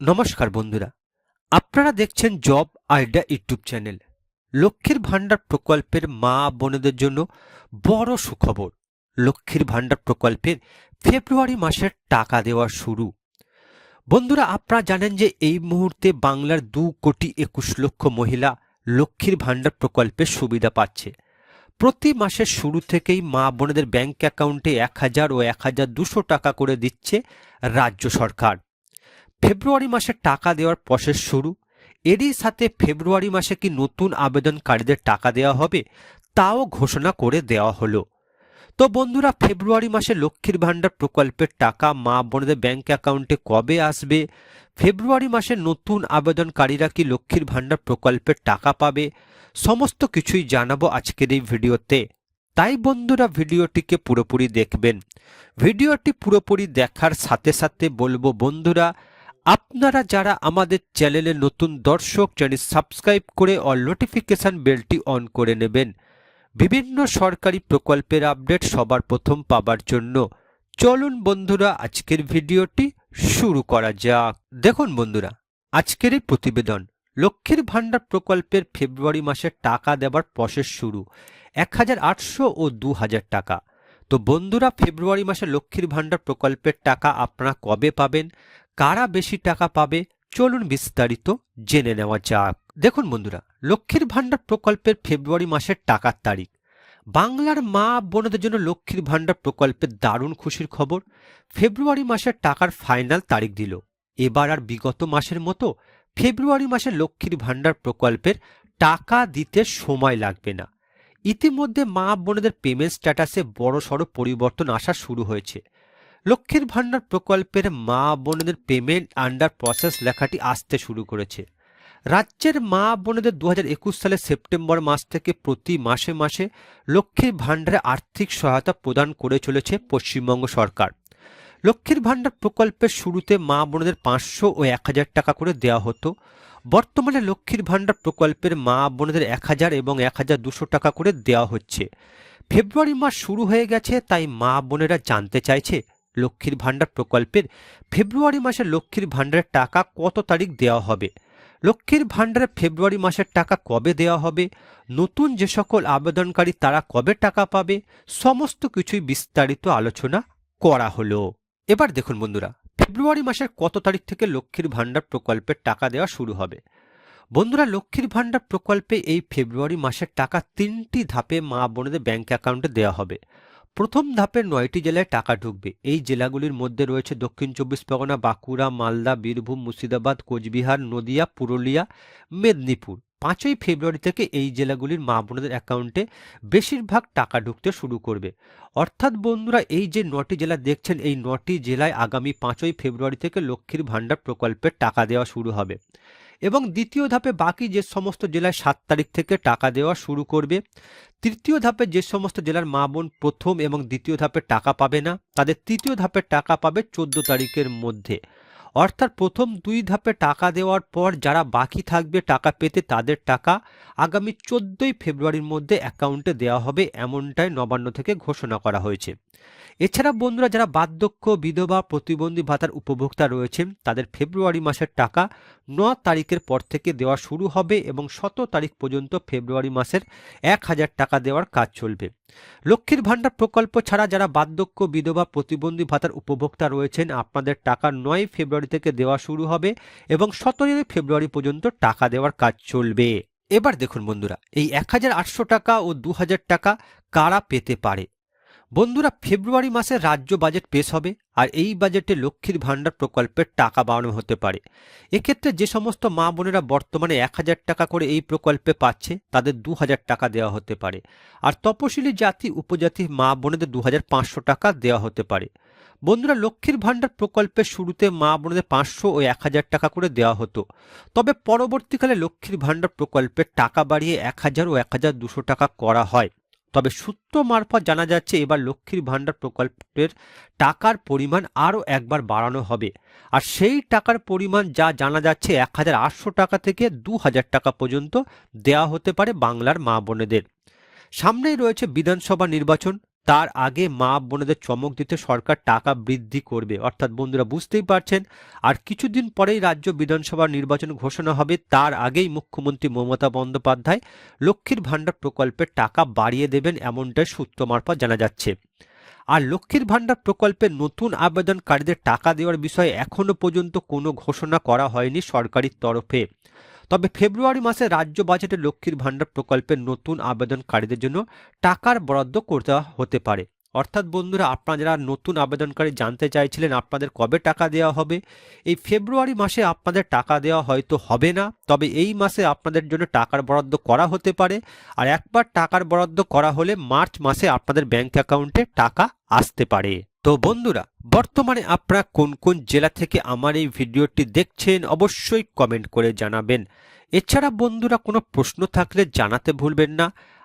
নমস্কার বন্ধুরা, আপনারা দেখছেন জব আইডিয়া ইউটিউব চ্যানেল। লক্ষ্মীর ভাণ্ডার প্রকল্পের মা বোনেদের জন্য বড় সুখবর। লক্ষ্মীর ভাণ্ডার প্রকল্পের ফেব্রুয়ারি মাসের টাকা দেওয়া শুরু। বন্ধুরা, আপনারা জানেন যে এই মুহূর্তে বাংলার দু কোটি একুশ লক্ষ মহিলা লক্ষ্মীর ভাণ্ডার প্রকল্পের সুবিধা পাচ্ছে। প্রতি মাসের শুরু থেকেই মা বোনেদের ব্যাংক অ্যাকাউন্টে এক হাজার ও এক হাজার দুশো টাকা করে দিচ্ছে রাজ্য সরকার। ফেব্রুয়ারি মাসে টাকা দেওয়ার প্রসেস শুরু। এরই সাথে ফেব্রুয়ারি মাসে কি নতুন আবেদনকারীদের টাকা দেওয়া হবে, তাও ঘোষণা করে দেওয়া হলো। তো বন্ধুরা, ফেব্রুয়ারি মাসে লক্ষ্মীর ভাণ্ডার প্রকল্পের টাকা মা বোনদের ব্যাংক অ্যাকাউন্টে কবে আসবে? ফেব্রুয়ারি মাসে নতুন আবেদনকারীরা কি লক্ষ্মীর ভাণ্ডার প্রকল্পের টাকা পাবে? সমস্ত কিছুই জানাব আজকের এই ভিডিওতে। তাই বন্ধুরা, ভিডিওটিকে পুরোপুরি দেখবেন। ভিডিওটি পুরোপুরি দেখার সাথে সাথে বলব, বন্ধুরা আপনারা যারা আমাদের চ্যানেলে নতুন দর্শক, চ্যানেল সাবস্ক্রাইব করে অল নোটিফিকেশন বেলটি অন করে নেবেন। বিভিন্ন সরকারি প্রকল্পের আপডেট সবার প্রথম পাবার জন্য। চলুন বন্ধুরা, আজকের ভিডিওটি শুরু করা যাক। দেখুন বন্ধুরা, আজকের এই প্রতিবেদন। লক্ষ্মীর ভাণ্ডার প্রকল্পের ফেব্রুয়ারি মাসে টাকা দেবার প্রসেস শুরু। এক হাজার আটশো ও দু হাজার টাকা। তো বন্ধুরা, ফেব্রুয়ারি মাসে লক্ষ্মীর ভাণ্ডার প্রকল্পের টাকা আপনারা কবে পাবেন? কারা বেশি টাকা পাবে চলুন বিস্তারিত জেনে নেওয়া যাক। দেখুন বন্ধুরা, লক্ষ্মীর ভাণ্ডার প্রকল্পের ফেব্রুয়ারি মাসের টাকার তারিখ। বাংলার মা বোনদের জন্য লক্ষ্মীর ভাণ্ডার প্রকল্পের দারুণ খুশির খবর। ফেব্রুয়ারি মাসের টাকার ফাইনাল তারিখ দিল। এবার আর বিগত মাসের মতো ফেব্রুয়ারি মাসে লক্ষ্মীর ভাণ্ডার প্রকল্পের টাকা দিতে সময় লাগবে না। ইতিমধ্যে মা বোনেদের পেমেন্ট স্ট্যাটাসে বড়সড় পরিবর্তন আসা শুরু হয়েছে। লক্ষ্মীর ভাণ্ডার প্রকল্পের মা বোনেদের পেমেন্ট আন্ডার প্রসেস লেখাটি আসতে শুরু করেছে। রাজ্যের মা বোনেদের দু সালের সেপ্টেম্বর মাস থেকে প্রতি মাসে মাসে লক্ষ্মীর ভাণ্ডারে আর্থিক সহায়তা প্রদান করে চলেছে পশ্চিমবঙ্গ সরকার। লক্ষ্মীর ভাণ্ডার প্রকল্পের শুরুতে মা বোনেদের পাঁচশো ও এক হাজার টাকা করে দেওয়া হতো। বর্তমানে লক্ষ্মীর ভাণ্ডার প্রকল্পের মা বোনেদের এক হাজার এবং এক হাজার দুশো টাকা করে দেওয়া হচ্ছে। ফেব্রুয়ারি মাস শুরু হয়ে গেছে, তাই মা বোনেরা জানতে চাইছে লক্ষ্মীর ভাণ্ডার প্রকল্পের ফেব্রুয়ারি মাসে লক্ষ্মীর ভাণ্ডারের টাকা কত তারিখ দেওয়া হবে? লক্ষ্মীর ভাণ্ডারে ফেব্রুয়ারি মাসের টাকা কবে দেওয়া হবে? নতুন যে সকল আবেদনকারী তারা কবে টাকা পাবে? সমস্ত কিছুই বিস্তারিত আলোচনা করা হলো। এবার দেখুন বন্ধুরা, ফেব্রুয়ারি মাসের কত তারিখ থেকে লক্ষ্মীর ভাণ্ডার প্রকল্পের টাকা দেওয়া শুরু হবে? বন্ধুরা, লক্ষ্মীর ভাণ্ডার প্রকল্পে এই ফেব্রুয়ারি মাসের টাকা তিনটি ধাপে মা বোনেদের ব্যাংক অ্যাকাউন্টে দেওয়া হবে। প্রথম ধাপে নয়টি জেলায় টাকা ঢুকবে। এই জেলাগুলির মধ্যে রয়েছে দক্ষিণ চব্বিশ পরগনা, বাঁকুড়া, মালদা, বীরভূম, মুর্শিদাবাদ, কোচবিহার, নদিয়া, পুরুলিয়া, মেদিনীপুর। পাঁচই ফেব্রুয়ারি থেকে এই জেলাগুলির মা বোনদের অ্যাকাউন্টে বেশিরভাগ টাকা ঢুকতে শুরু করবে। অর্থাৎ বন্ধুরা, এই যে নটি জেলা দেখছেন, এই নটি জেলায় আগামী পাঁচই ফেব্রুয়ারি থেকে লক্ষ্মীর ভাণ্ডার প্রকল্পের টাকা দেওয়া শুরু হবে। এবং দ্বিতীয় ধাপে বাকি যে সমস্ত জেলায় সাত তারিখ থেকে টাকা দেওয়া শুরু করবে, তৃতীয় ধাপে যে সমস্ত জেলার মা বোন প্রথম এবং দ্বিতীয় ধাপে টাকা পাবে না, তাদের তৃতীয় ধাপে টাকা পাবে চোদ্দ তারিখের মধ্যে। অর্থাৎ প্রথম দুই ধাপে টাকা দেওয়ার পর যারা বাকি থাকবে টাকা পেতে তাদের টাকা আগামী চোদ্দোই ফেব্রুয়ারির মধ্যে অ্যাকাউন্টে দেওয়া হবে এমনটাই নবান্ন থেকে ঘোষণা করা হয়েছে। এছাড়া বন্ধুরা যারা বার্ধক্য, বিধবা, প্রতিবন্ধী ভাতার উপভোক্তা রয়েছেন, তাদের ফেব্রুয়ারি মাসের টাকা ন তারিখের পর থেকে দেওয়া শুরু হবে এবং শত তারিখ পর্যন্ত ফেব্রুয়ারি মাসের এক হাজার টাকা দেওয়ার কাজ চলবে। লক্ষ্মীর ভাণ্ডার প্রকল্প ছাড়া যারা বার্ধক্য, বিধবা, প্রতিবন্ধী ভাতার উপভোক্তা রয়েছেন, আপনাদের টাকা নয় ফেব্রুয়ারি থেকে দেওয়া শুরু হবে এবং সতেরোই ফেব্রুয়ারি পর্যন্ত টাকা দেওয়ার কাজ চলবে। এবার দেখুন বন্ধুরা, এই এক হাজার আটশো টাকা ও দু হাজার টাকা কারা পেতে পারে? বন্ধুরা, ফেব্রুয়ারি মাসে রাজ্য বাজেট পেশ হবে আর এই বাজেটে লক্ষ্মীর ভাণ্ডার প্রকল্পের টাকা বাড়ানো হতে পারে। এক্ষেত্রে যে সমস্ত মা বোনেরা বর্তমানে এক হাজার টাকা করে এই প্রকল্পে পাচ্ছে, তাদের দু হাজার টাকা দেওয়া হতে পারে। আর তপশিলি জাতি, উপজাতি মা বোনেদের দু হাজার পাঁচশো টাকা দেওয়া হতে পারে। বন্ধুরা, লক্ষ্মীর ভাণ্ডার প্রকল্পের শুরুতে মা বোনেদের পাঁচশো ও এক হাজার টাকা করে দেওয়া হতো। তবে পরবর্তীকালে লক্ষ্মীর ভাণ্ডার প্রকল্পের টাকা বাড়িয়ে এক হাজার ও এক হাজার দুশো টাকা করা হয়। তবে সূত্র মারফত জানা যাচ্ছে, এবার লক্ষ্মীর ভাণ্ডার প্রকল্পের টাকার পরিমাণ আরও একবার বাড়ানো হবে। আর সেই টাকার পরিমাণ যা জানা যাচ্ছে, এক হাজার আটশো টাকা থেকে দু হাজার টাকা পর্যন্ত দেওয়া হতে পারে বাংলার মা বোনেদের। সামনেই রয়েছে বিধানসভা নির্বাচন। তার আগে মা বোনেদের চমক দিতে সরকার টাকা বৃদ্ধি করবে। অর্থাৎ বন্ধুরা বুঝতেই পারছেন, আর কিছুদিন পরেই রাজ্য বিধানসভা নির্বাচন ঘোষণা হবে। তার আগেই মুখ্যমন্ত্রী মমতা বন্দ্যোপাধ্যায় লক্ষ্মীর ভাণ্ডার প্রকল্পের টাকা বাড়িয়ে দেবেন এমনটাই সূত্র মারফত জানা যাচ্ছে। আর লক্ষ্মীর ভাণ্ডার প্রকল্পে নতুন আবেদনকারীদের টাকা দেওয়ার বিষয়ে এখনও পর্যন্ত কোনো ঘোষণা করা হয়নি সরকারি তরফে। তবে ফেব্রুয়ারি মাসে রাজ্য বাজেটে লক্ষ্মীর ভাণ্ডার প্রকল্পের নতুন আবেদনকারীদের জন্য টাকার বরাদ্দ করতে হতে পারে। অর্থাৎ বন্ধুরা, আপনারা যারা নতুন আবেদনকারী জানতে চাইছিলেন আপনাদের কবে টাকা দেওয়া হবে, এই ফেব্রুয়ারি মাসে আপনাদের টাকা দেওয়া হয়তো হবে না, তবে এই মাসে আপনাদের জন্য টাকার বরাদ্দ করা হতে পারে। আর একবার টাকার বরাদ্দ করা হলে মার্চ মাসে আপনাদের ব্যাংক অ্যাকাউন্টে টাকা আসতে পারে। তো বন্ধুরা, বর্তমানে আপনারা কোন কোন জেলা থেকে আমার এই ভিডিওটি দেখছেন অবশ্যই কমেন্ট করে জানাবেন। এছাড়া বন্ধুরা, কোনো প্রশ্ন থাকলে জানাতে ভুলবেন না।